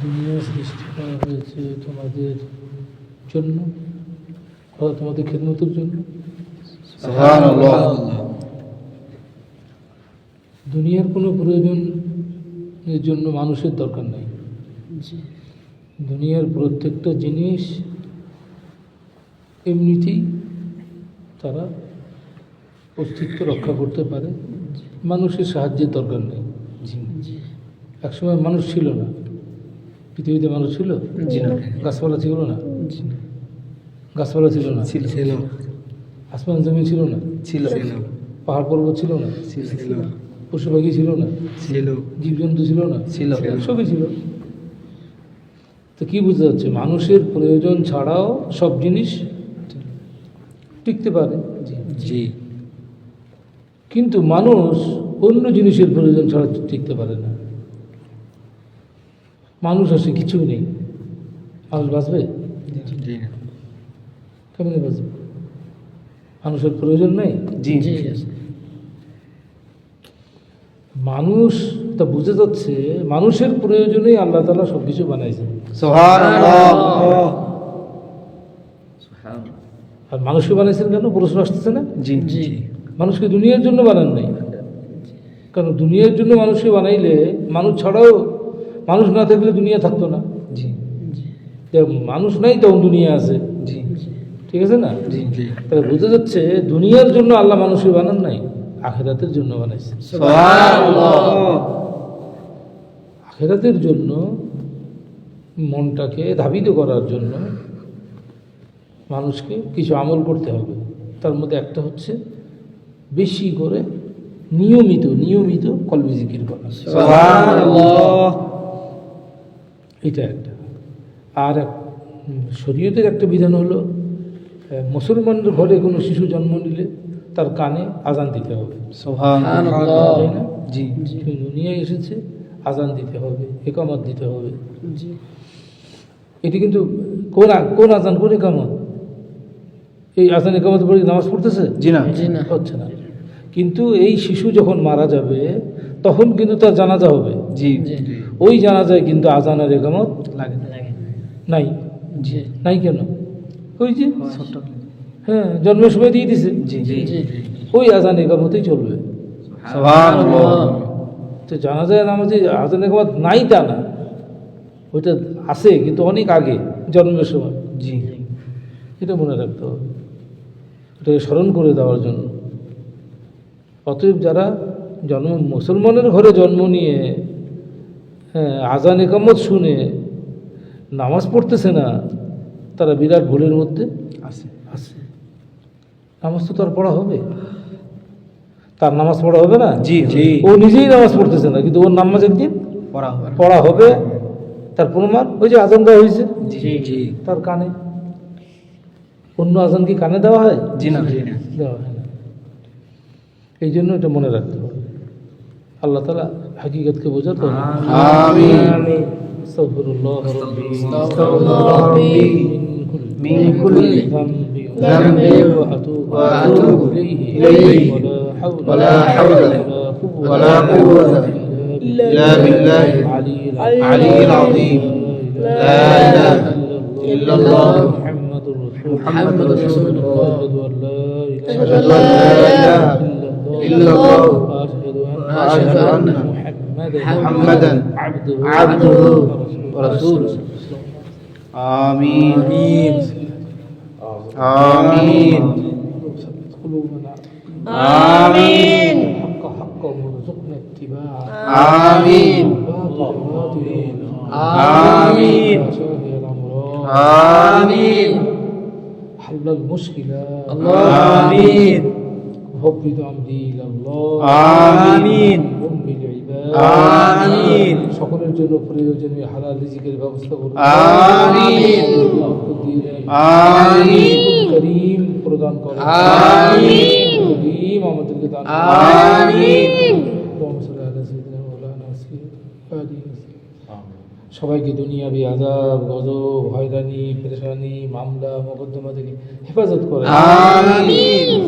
দুনিয়া সৃষ্টি করা হয়েছে তোমাদের জন্য তোমাদের খেদমতের জন্য দুনিয়ার কোনো প্রয়োজন এর জন্য মানুষের দরকার নাই। দুনিয়ার প্রত্যেকটা জিনিস এমনিতেই তারা অস্তিত্ব রক্ষা করতে পারে। মানুষের সাহায্যের দরকার নেই। একসময় মানুষ ছিল না। পৃথিবীতে মানুষ ছিল? গাছপালা ছিল না? গাছপালা ছিল না? ছিল আসমান জমি ছিল না? ছিল পাহাড় পর্বত ছিল না? ছিল পশু পাখি ছিল না? ছিল। জীবজন্তু ছিল না? ছিল। সবই ছিল। তো কি বুঝতে যাচ্ছে মানুষের প্রয়োজন ছাড়াও সব জিনিস টিকতে পারে। জি। কিন্তু মানুষ অন্য জিনিসের প্রয়োজন ছাড়া টিকতে পারে না। মানুষ আছে কিছু নেই। মানুষ বাঁচবে? জি। কেমনি বাঁচবে? মানুষের প্রয়োজন নেই? জি। জি মানুষ তা বুঝে যাচ্ছে মানুষের প্রয়োজনেই আল্লাহ তালা সব কিছু বানাইছে আর মানুষকে বানাইছেন কেন? প্রশ্ন আসতেছে না? জি জি। মানুষকে দুনিয়ার জন্য বানান নাই। কারণ দুনিয়ার জন্য মানুষকে বানাইলে মানুষ ছাড়াও মানুষ না থাকলে দুনিয়া থাকতো না। জি। মানুষ নাই তখন দুনিয়া আছে। জি। ঠিক আছে না? জি জি। তাহলে বোঝা যাচ্ছে দুনিয়ার জন্য আল্লাহ মানুষকে বানান নাই আখেরাতের জন্য বানাইছে। আখেরাতের জন্য মনটাকে ধাবিত করার জন্য মানুষকে কিছু আমল করতে হবে। তার মধ্যে একটা হচ্ছে বেশি করে নিয়মিত নিয়মিত কলবি জিকির করা। সুবহানাল্লাহ। এটা একটা। আর শরীয়তের একটা বিধান হলো আহ, মুসলমানের ঘরে কোনো শিশু জন্ম নিলে তার কানে আজান দিতে হবে। জি। দুনিয়ায় এসেছে আজান দিতে হবে একামত দিতে হবে। এটি কিন্তু কোন আ- কোন আজান কোন একামত? এই আজান একামত পড়ে নামাজ পড়তেছে? জি না। জি না। হচ্ছে না। কিন্তু এই শিশু যখন মারা যাবে তখন কিন্তু তার জানাজা হবে। জি জি। ওই জানাজায় কিন্তু আজান আর একামত লাগে লাগে নাই। জি। নাই কেন? ওই যে হ্যাঁ। জন্মের সময় দিয়ে দিছে। জি জি জি ওই আজান একামতেই চলবে। তো জানা যায় না যে আজান একামত নাই তা না। ওইটা আছে কিন্তু অনেক আগে জন্মের সময়। জি। এটা মনে রাখতে হবে। এটাকে স্মরণ করে দেওয়ার জন্য। অতএব যারা জন্ম মুসলমানের ঘরে জন্ম নিয়ে হ্যাঁ আজান একামত শুনে নামাজ পড়তেছে না তারা বিরাট ভুলের মধ্যে আছে। আছে। নামাজ তো তার পড়া হবে। তার নামাজ পড়া হবে না? জি জি। ও নিজেই নামাজ পড়তেছে না কিন্তু ওর নামাজ একদিন পড়া হবে। পড়া হবে। তার প্রমাণ ওই যে আজান দেওয়া হয়েছে। জি জি। তার কানে। অন্য আজান কি কানে দেওয়া হয়? জি না জি না। দেওয়া হয় না। এই জন্য এটা মনে রাখতে হবে। আল্লাহ তালা হাকিকতকে বোঝাতো আমিন আস্তাগফিরুল্লাহ রাব্বি আস্তাগফিরুল্লাহ রাব্বি মিন من كل ذنب ذنب وأتوب وأتوب إليه إليه ولا حول ولا حول ولا قوة إلا بالله العلي العظيم لا إله إلا الله محمد رسول محمد رسول الله أشهد أن لا إله إلا الله إلا الله وأشهد أن محمدا عبده ورسوله. آمين. آمين. آمين. حق حقا وارزقنا اتباعه آمين. آمين. آمين. حل المشكلة. آمين. وفض أمري إلى الله آمين أم العباد آمين সকলের জন্য প্রয়োজনীয় হালাল রিজিকের ব্যবস্থা করুন آمين آمين করিম প্রদান করুন آمين করিম আমাদেরকে দান করুন। آمين اللهم صل على سيدنا مولانا سيدنا সবাইকে দুনিয়াবি আজাব গজব হয়রানি পেরেশানি মামলা মোকদ্দমা থেকে হেফাজত করে آمين সেটা আমরা